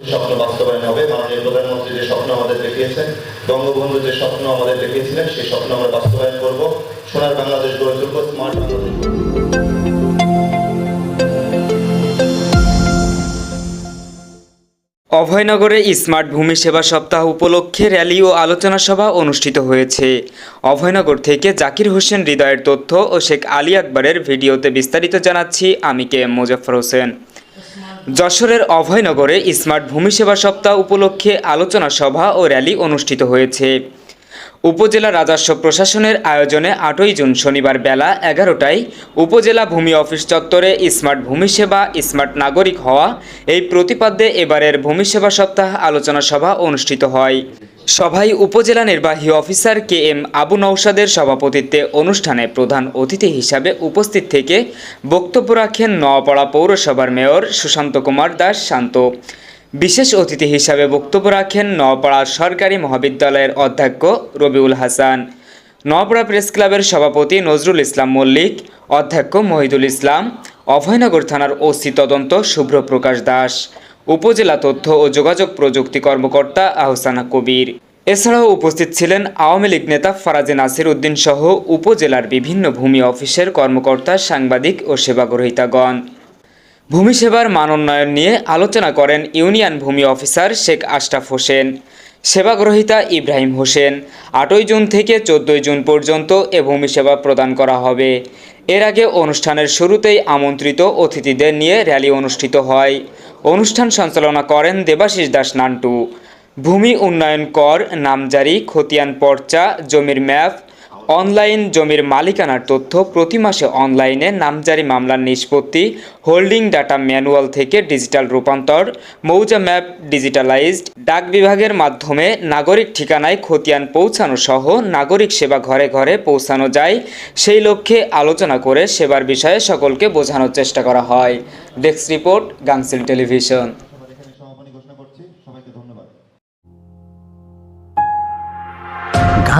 স্বপ্ন বাস্তবায়ন হবে, মাননীয় প্রধানমন্ত্রী যে স্বপ্ন আমাদের দেখিয়েছেন, বঙ্গবন্ধু যে স্বপ্ন আমাদের দেখিয়েছিলেন, সেই স্বপ্ন আমরা বাস্তবায়ন করব। সোনার বাংলাদেশ গড়ে তুলব, স্মার্ট বাংলাদেশ অভয়নগরে স্মার্ট ভূমি সেবা সপ্তাহ উপলক্ষে র্যালি ও আলোচনা সভা অনুষ্ঠিত হয়েছে। অভয়নগর থেকে জাকির হোসেন হৃদয়ের তথ্য ও শেখ আলী আকবরের ভিডিওতে বিস্তারিত জানাচ্ছি আমি কে এম মোজাফর হোসেন। যশোরের অভয়নগরে স্মার্ট ভূমি সেবা সপ্তাহ উপলক্ষে আলোচনা সভা ও র্যালি অনুষ্ঠিত হয়েছে। উপজেলা রাজস্ব প্রশাসনের আয়োজনে আটই জুন শনিবার বেলা এগারোটায় উপজেলা ভূমি অফিস চত্বরে স্মার্ট ভূমি সেবা, স্মার্ট নাগরিক হওয়া এই প্রতিপাদ্যে এবারের ভূমি সেবা সপ্তাহ আলোচনা সভা অনুষ্ঠিত হয়। সভায় উপজেলা নির্বাহী অফিসার কে এম আবু নৌসাদের সভাপতিত্বে অনুষ্ঠানে প্রধান অতিথি হিসাবে উপস্থিত থেকে বক্তব্য রাখেন নোয়াপাড়া পৌরসভার মেয়র সুশান্ত কুমার দাস শান্ত। বিশেষ অতিথি হিসাবে বক্তব্য রাখেন নওপাড়া সরকারি মহাবিদ্যালয়ের অধ্যক্ষ রবিউল হাসান নওপাড়া প্রেস ক্লাবের সভাপতি নজরুল ইসলাম মল্লিক, অধ্যক্ষ মহিদুল ইসলাম, অভয়নগর থানার ওসি তদন্ত শুভ্র প্রকাশ দাস। উপজেলা তথ্য ও যোগাযোগ প্রযুক্তি কর্মকর্তা আহসানা কবির। এছাড়াও উপস্থিত ছিলেন আওয়ামী লীগ নেতা ফারাজে নাসির উদ্দিন সহ উপজেলার বিভিন্ন ভূমি অফিসের কর্মকর্তা, সাংবাদিক ও সেবাগ্রহীতাগণ। ভূমি সেবার মানোন্নয়ন নিয়ে আলোচনা করেন ইউনিয়ন ভূমি অফিসার শেখ আশরাফ হোসেন, সেবাগ্রহীতা ইব্রাহিম হোসেন। আটই জুন থেকে চোদ্দই জুন পর্যন্ত এ ভূমি সেবা প্রদান করা হবে। এর আগে অনুষ্ঠানের শুরুতেই আমন্ত্রিত অতিথিদের নিয়ে র্যালি অনুষ্ঠিত হয়। অনুষ্ঠান সঞ্চালনা করেন দেবাশিস দাস নান্টু। ভূমি উন্নয়ন কর নামজারি খতিয়ান পর্চা জমির ম্যাপ অনলাইন জমির মালিকানার তথ্য প্রতি মাসে অনলাইনে নামজারি মামলার নিষ্পত্তি, হোল্ডিং ডাটা ম্যানুয়াল থেকে ডিজিটাল রূপান্তর, মৌজা ম্যাপ ডিজিটালাইজড, ডাক বিভাগের মাধ্যমে নাগরিক ঠিকানায় খতিয়ান পৌঁছানো সহ নাগরিক সেবা ঘরে ঘরে পৌঁছানো যায়। সেই লক্ষ্যে আলোচনা করে সেবার বিষয়ে সকলকে বোঝানোর চেষ্টা করা হয়। Desk report Gangchil television.